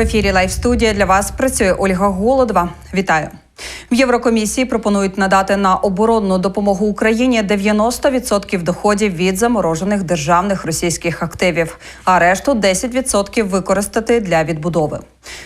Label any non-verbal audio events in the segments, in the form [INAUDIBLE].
Ефірі Лайв студія для вас працює Ольга Голодова. Вітаю. В Єврокомісії пропонують надати на оборонну допомогу Україні 90% доходів від заморожених державних російських активів, а решту 10% використати для відбудови.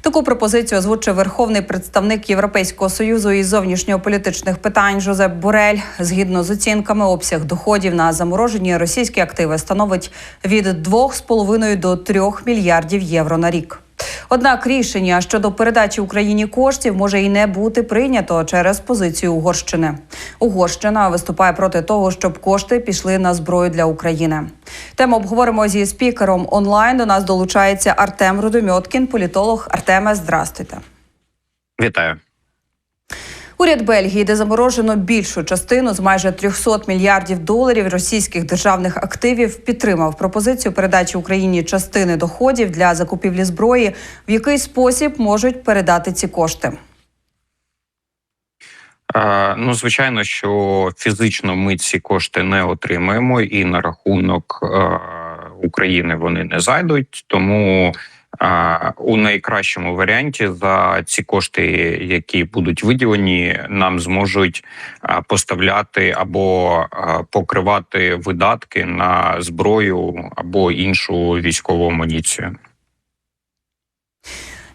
Таку пропозицію озвучив верховний представник Європейського союзу із зовнішньополітичних питань Жозеп Борель. Згідно з оцінками, обсяг доходів на заморожені російські активи становить від 2,5 до 3 мільярдів євро на рік. Однак рішення щодо передачі Україні коштів може і не бути прийнято через позицію Угорщини. Угорщина виступає проти того, щоб кошти пішли на зброю для України. Тему обговоримо зі спікером онлайн. До нас долучається Артем Рудомьоткін, політолог. Артеме, здрастуйте. Вітаю. Уряд Бельгії, де заморожено більшу частину з майже 300 мільярдів доларів російських державних активів, підтримав пропозицію передачі Україні частини доходів для закупівлі зброї, в який спосіб можуть передати ці кошти. Ну, звичайно, що фізично ми ці кошти не отримаємо, і на рахунок України вони не зайдуть. Тому у найкращому варіанті за ці кошти, які будуть виділені, нам зможуть поставляти або покривати видатки на зброю або іншу військову амуніцію.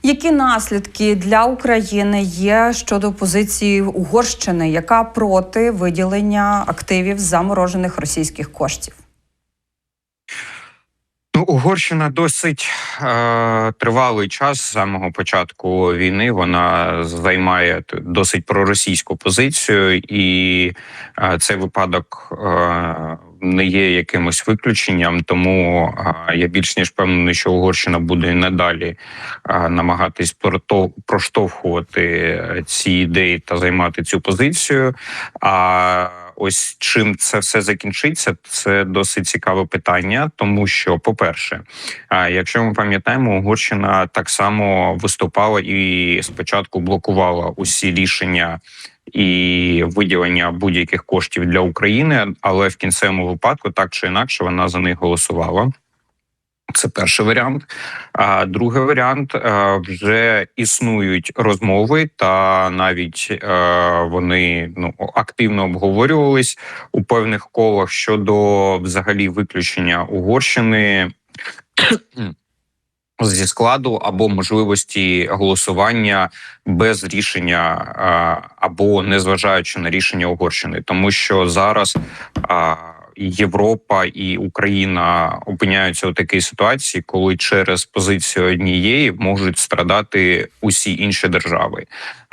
Які наслідки для України є щодо позиції Угорщини, яка проти виділення активів заморожених російських коштів? Угорщина досить е, тривалий час з самого початку війни. Вона займає досить проросійську позицію, і е, цей випадок е, не є якимось виключенням. Тому я більш ніж впевнений, що Угорщина буде і надалі намагатись проштовхувати е, ці ідеї та займати цю позицію. А ось чим це все закінчиться, це досить цікаве питання, тому що, по-перше, якщо ми пам'ятаємо, Угорщина так само виступала і спочатку блокувала усі рішення. І виділення будь-яких коштів для України, але в кінцевому випадку, так чи інакше, вона за них голосувала. Це перший варіант. А другий варіант е, вже існують розмови, та навіть е, вони ну активно обговорювались у певних колах щодо взагалі виключення Угорщини зі складу або можливості голосування без рішення або незважаючи на рішення Угорщини, тому що зараз. Європа і Україна опиняються у такій ситуації, коли через позицію однієї можуть страдати усі інші держави.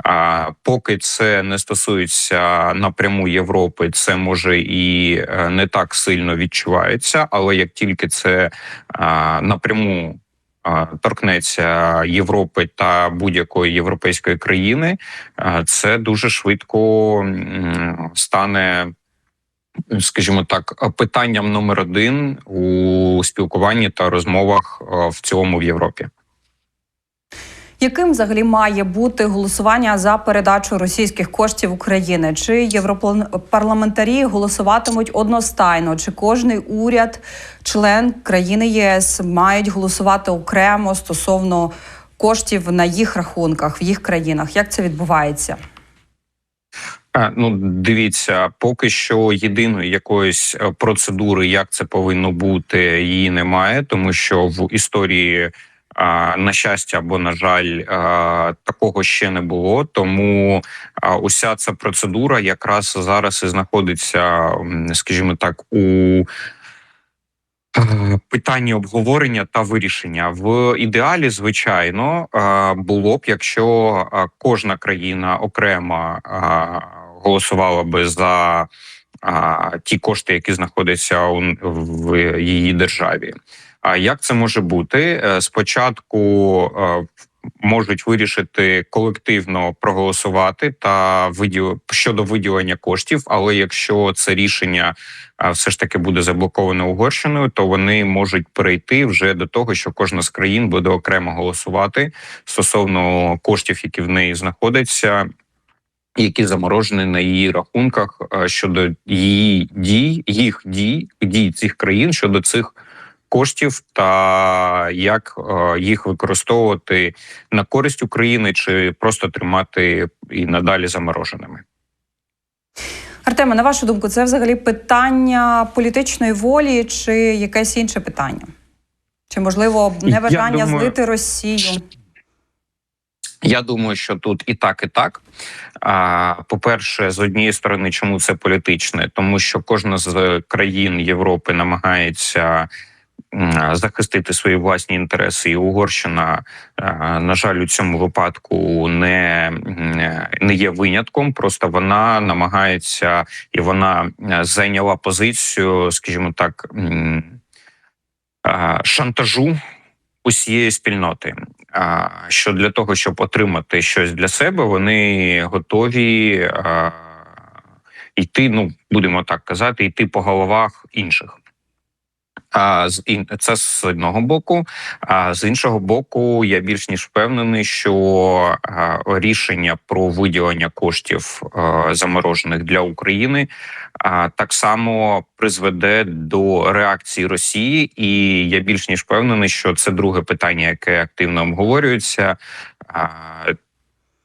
А поки це не стосується напряму Європи, це може і е, не так сильно відчувається. Але як тільки це напряму торкнеться Європи та будь-якої європейської країни, це дуже швидко стане скажімо так, питанням номер один у спілкуванні та розмовах в цілому в Європі. Яким взагалі має бути голосування за передачу російських коштів України? Чи європарламентарі голосуватимуть одностайно? Чи кожний уряд, член країни ЄС мають голосувати окремо стосовно коштів на їх рахунках в їх країнах? Як це відбувається? Ну, дивіться, поки що єдиної якоїсь е, процедури, як це повинно бути, її немає, тому що в історії. На щастя, або на жаль, такого ще не було. Тому уся ця процедура якраз зараз і знаходиться, скажімо так, у питанні обговорення та вирішення. В ідеалі, звичайно, було б, якщо кожна країна окремо голосувала би за ті кошти, які знаходяться в її державі. А як це може бути? Е, Спочатку е, можуть вирішити колективно проголосувати та виділ щодо виділення коштів. Але якщо це рішення все ж таки буде заблоковане Угорщиною, то вони можуть перейти вже до того, що кожна з країн буде окремо голосувати стосовно коштів, які в неї знаходяться які заморожені на її рахунках е, щодо її дій, їх дій, дій цих країн щодо цих коштів та як е, їх використовувати на користь України чи просто тримати і надалі замороженими. Артеме, на вашу думку, це взагалі питання політичної волі чи якесь інше питання? Чи можливо небажання думаю, злити Росію? Я думаю, що тут і так, і так. По-перше, з однієї сторони, чому це політичне? Тому що кожна з країн Європи намагається захистити свої власні інтереси, і Угорщина, на жаль, у цьому випадку не, не є винятком. Просто вона намагається і вона е, зайняла позицію, скажімо так, шантажу усієї спільноти. Що для того, щоб отримати щось для себе, вони готові йти, ну будемо так казати, йти по головах інших. З це з одного боку. А з іншого боку, я більш ніж впевнений, що рішення про виділення коштів заморожених для України так само призведе до реакції Росії, і я більш ніж впевнений, що це друге питання, яке активно обговорюється.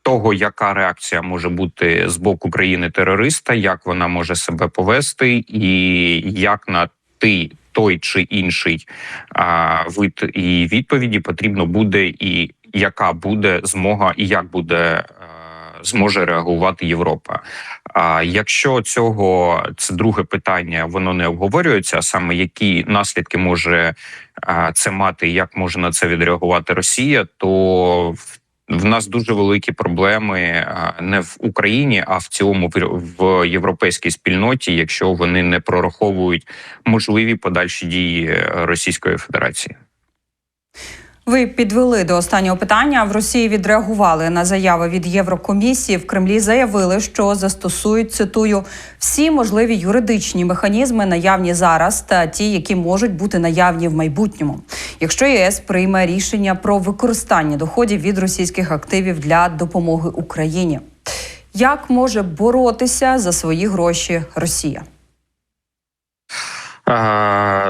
Того, яка реакція може бути з боку країни терориста, як вона може себе повести, і як на ти той чи інший а, вид і відповіді потрібно буде, і яка буде змога, і як буде е, зможе реагувати Європа. А якщо цього це друге питання, воно не обговорюється, саме які наслідки може а, це мати, як може на це відреагувати Росія, то в нас дуже великі проблеми не в Україні, а в цілому в- європейській спільноті, якщо вони не прораховують можливі подальші дії Російської Федерації. Ви підвели до останнього питання. В Росії відреагували на заяви від Єврокомісії. В Кремлі заявили, що застосують цитую всі можливі юридичні механізми, наявні зараз, та ті, які можуть бути наявні в майбутньому, якщо ЄС прийме рішення про використання доходів від російських активів для допомоги Україні. Як може боротися за свої гроші Росія?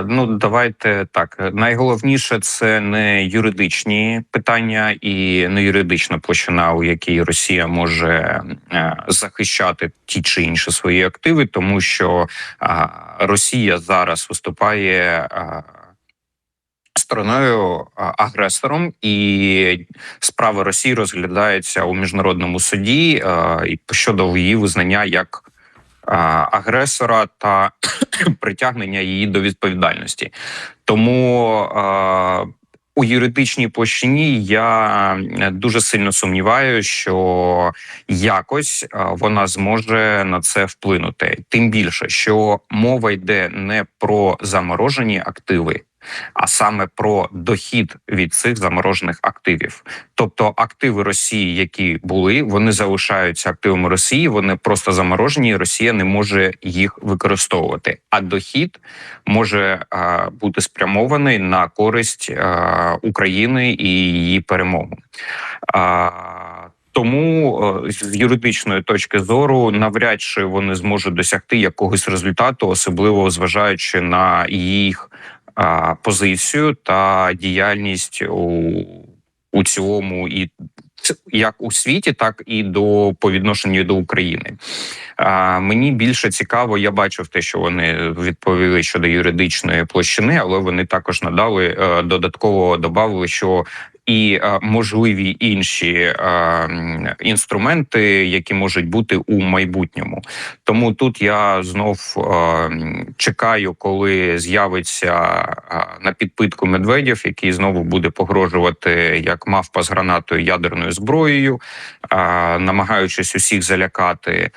Ну, давайте так. Найголовніше це не юридичні питання і не юридична площина, у якій Росія може е, захищати ті чи інші свої активи, тому що Росія зараз виступає. Стороною агресором, і справа Росії розглядається у міжнародному суді щодо її визнання як агресора та [COUGHS] притягнення її до відповідальності. Тому е, у юридичній площині я е, дуже сильно сумніваю, що якось е, вона зможе на це вплинути. Тим більше, що мова йде не про заморожені активи. А саме про дохід від цих заморожених активів, тобто активи Росії, які були, вони залишаються активами Росії. Вони просто заморожені. і Росія не може їх використовувати. А дохід може а, бути спрямований на користь а, України і її перемогу. А, тому е, з юридичної точки зору навряд чи вони зможуть досягти якогось результату, особливо зважаючи на їх позицію та діяльність у, у цілому і як у світі, так і до по відношенню до України. А, мені більше цікаво, я бачив те, що вони відповіли щодо юридичної площини, але вони також надали е, додатково додали, що і е, можливі інші е, інструменти, які можуть бути у майбутньому. Тому тут я знов е, чекаю, коли з'явиться на підпитку Медведєв, який знову буде погрожувати як мавпа з гранатою ядерною зброєю, намагаючись усіх залякати.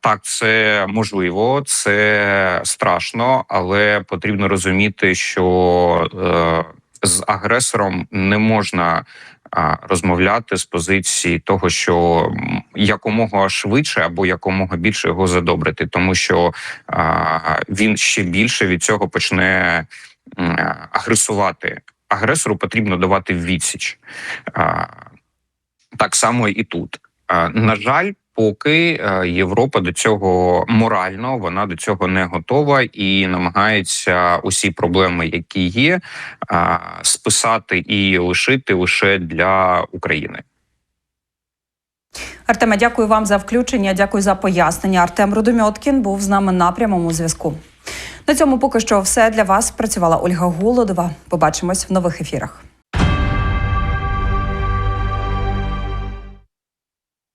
Так, це можливо, це страшно, але потрібно розуміти, що з агресором не можна розмовляти з позиції того, що якомога швидше або якомога більше його задобрити, тому що він ще більше від цього почне агресувати. Агресору потрібно давати відсіч. Так само і тут. На жаль, поки е, Європа до цього морально вона до цього не готова і намагається усі проблеми, які є, е, списати і лишити лише для України. Артеме, дякую вам за включення. Дякую за пояснення. Артем Рудомьоткін був з нами на прямому зв'язку. На цьому поки що все для вас працювала Ольга Голодова. Побачимось в нових ефірах.